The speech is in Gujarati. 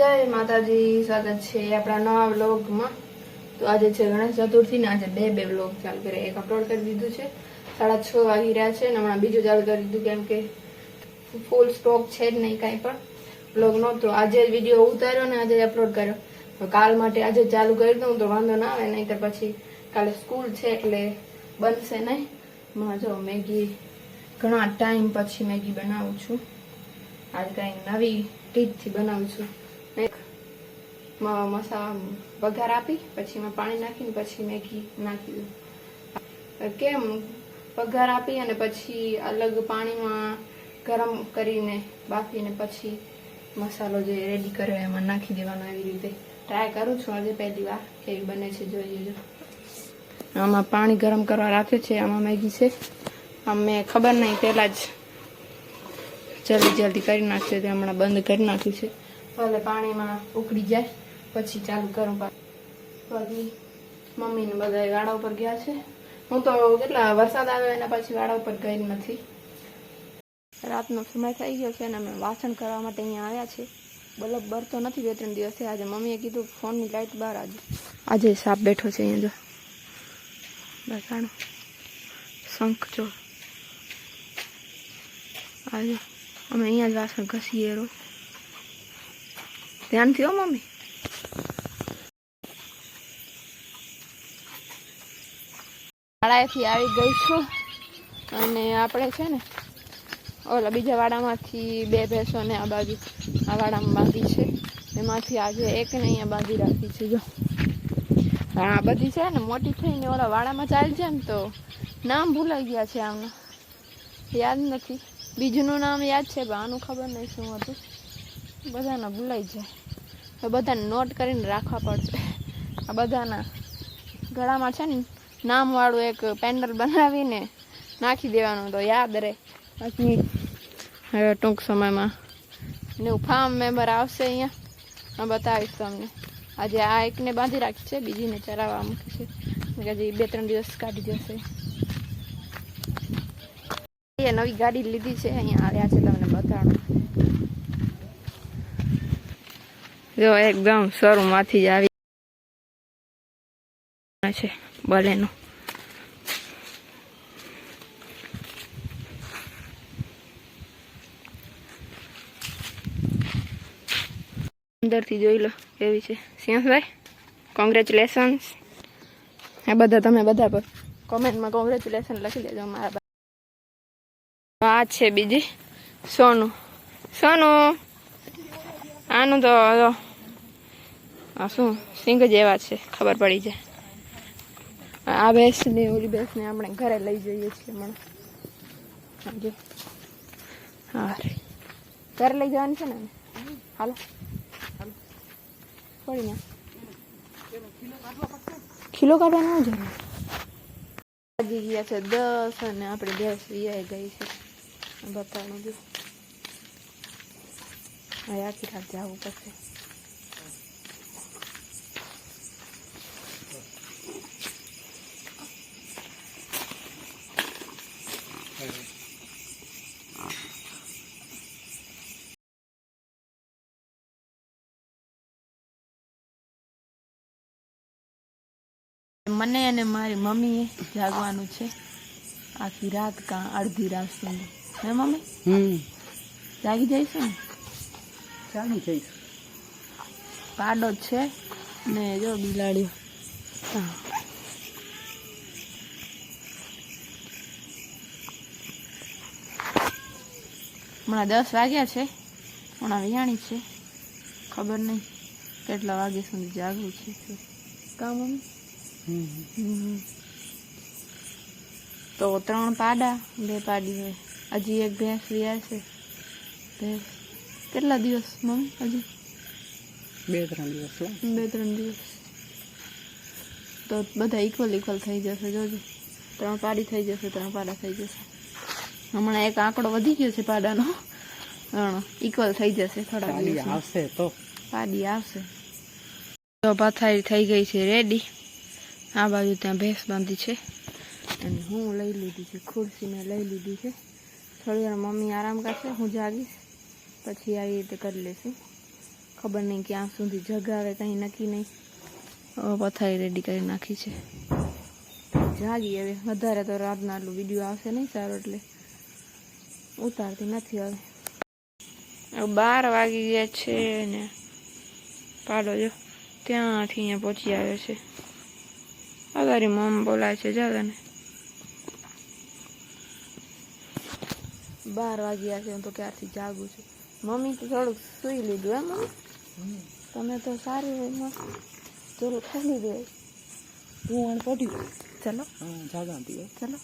જય માતાજી, સ્વાગત છે આપણા નવા વ્લોગમાં. તો આજે છે ગણેશ ચતુર્થી ને આજે બે બે વ્લોગ ચાલુ કર્યા. એક અપલોડ કરી દીધું છે. સાડા છ વાગી રહ્યા છે ને હમણાં બીજું ચાલુ કરી દીધું, કેમ કે ફૂલ સ્ટોક છે જ નહીં કાંઈ પણ વ્લોગ નહોતો. આજે જ વીડિયો ઉતાર્યો ને આજે અપલોડ કર્યો. કાલ માટે આજે ચાલુ કરી દઉં, તો વાંધો ના આવે નહીં તો પછી કાલે સ્કૂલ છે એટલે બનશે નહીં. હમણાં જો મેગી ઘણા ટાઈમ પછી મેગી બનાવું છું. આજે કાંઈ નવી રીતથી બનાવું છું. મસા વઘાર આપી, પછી એમાં પાણી નાખીને, પછી મેગી નાખી દઉં. કેમ? વઘાર આપી અને પછી અલગ પાણીમાં ગરમ કરીને બાફીને પછી મસાલો જે રેડી કર્યો એમાં નાખી દેવાનો એવી રીતે. ટ્રાય કરું છું આજે પહેલી વાર, કેવી બને છે જોઈએ જો આમાં પાણી ગરમ કરવા રાખ્યું છે, આમાં મેગી છે. આમ મેં ખબર નહીં, પહેલાં જ જલ્દી જલ્દી કરી નાખશે તે હમણાં બંધ કરી નાખ્યું છે. ભલે પાણીમાં ઉકળી જાય, પછી ચાલુ કરું પછી. મમ્મી ને બધા વાડા ઉપર ગયા છે. હું તો કેટલા વરસાદ આવ્યો એના પછી વાડા ઉપર ગઈ નથી. રાતનો સમય થઈ ગયો છે અને અમે વાસણ કરવા માટે અહીંયા આવ્યા છે બલબ બરતો નથી બે ત્રણ દિવસથી આજે મમ્મીએ કીધું ફોનની લાઇટ બહાર આજે આજે સાપ બેઠો છે અહીંયા જો. બતાડો શંખ જો. આજે અમે અહીંયા જ વાસણ ઘસીએ રોજ. ધ્યાનથી થયો, મમ્મી? શાળાએથી આવી ગઈ છું. અને આપણે છે ને, ઓલા બીજા વાડામાંથી બે ભેંસોને આ બાજુ, આ વાડામાં બાંધી છે. એમાંથી આજે એકને અહીંયા બાંધી રાખી છે, જો. આ બધી છે ને, મોટી થઈને ઓલા વાડામાં ચાલી છે ને, તો નામ ભૂલાઈ ગયા છે આમના. યાદ નથી. બીજુંનું નામ યાદ છે, પણ આનું ખબર નહીં શું હતું. બધાના ભૂલાઈ જાય તો બધાને નોટ કરીને રાખવા પડશે. આ બધાના ગળામાં છે ને નામવાળું એક પેન્ડલ બનાવીને નાખી દેવાનું તો યાદ રહે. બાકી હવે ટૂંક સમયમાં ન્યૂ ફાર્મ મેમ્બર આવશે અહીંયા. હું બતાવીશ તમને. આજે આ એકને બાંધી રાખી છે, બીજીને ચરાવવા મૂકી છે. હજી બે ત્રણ દિવસ કાઢી જશે નવી ગાડી લીધી છે, અહીંયા આવ્યા છે તમને બતાડું. જો એકદમ શરૂમાંથી જ આવી છે બલેનો. અંદરથી જોઈ લો કેવી છે. સિંહભાઈ કોંગ્રેચ્યુલેશન્સ આ બધા તમે બધા પર કોમેન્ટમાં કોંગ્રેચ્યુલેશન લખી દેજો મારા આ છે બીજી સોનું. સોનું, આનું તો આ શું? સિંગ જેવા છે, ખબર પડી જાય. આ ભેંસ ને ઓલી ભેંસ ને આપણે ઘરે લઈ જઈએ છીએ હમણાં. હાજી હા. ઘરે લઈ જવાની છે ને? હાલો. પડી કિલો કાઢવાનું છે? વાગી ગયા છે દસ અને આપણે ભેંસ વિયાઈ ગઈ છે. બતાવવાનું જો. આખી રાત જવું પડશે. મને અને મારી મમ્મીએ જાગવાનું છે. આખી રાત કા અડધી રાત સુધી. હે મમ્મી? હમ. જાગી જઈશું ને? જાગી જઈશ. પાડો છે. ને જો બિલાડીઓ. હમણાં દસ વાગ્યા છે. હમણાં વિયાણી છે. ખબર નહીં કેટલા વાગ્યા સુધી જાગવું છે. કામ મમ્મી. તો ત્રણ પાડા બે પાડી હોય. હજી એક ભેંસ રહ્યા છે. ભેંસ કેટલા દિવસ મમ્મી હજી? બે ત્રણ દિવસ બે ત્રણ દિવસ. તો બધા ઇક્વલ ઇક્વલ થઈ જશે જોજો. ત્રણ પાડી થઈ જશે ત્રણ પાડા થઈ જશે. હમણાં એક આંકડો વધી ગયો છે પાડાનો. ઇક્વલ થઈ જશે થોડા દિવસ આવશે તો. પાડી આવશે. તો પથારી થઈ ગઈ છે રેડી આ બાજુ ત્યાં ભેંસ બાંધી છે. અને હું લઈ લીધી છે ખુરશી મેં લઈ લીધી છે. થોડી વાર મમ્મી આરામ કરશે હું જાગીશ. પછી આવી રીતે કરી લેશું. ખબર નહીં ક્યાં સુધી જગાવે કંઈ નક્કી નહીં. પથારી રેડી કરી નાખી છે. જાગી હવે. વધારે તો રાતના આટલું વીડિયો આવશે નહીં સારો એટલે. ઉતારતી નથી હવે. હવે બાર વાગી ગયા છે ને. પાડો જો. ત્યાંથી અહીંયા પહોંચી આવ્યો છે. અગારી મમ બોલાય છે જા ને બાર વાગ્યા છે હું તો ક્યારથી જાગું છું મમ્મી તો થોડુંક સૂઈ લીધું એમ મમ્મી તમે તો સારી હોય મસ્ત ચલો ખાઈ હું પટ્યું ચલો હા જાગાતી ચલો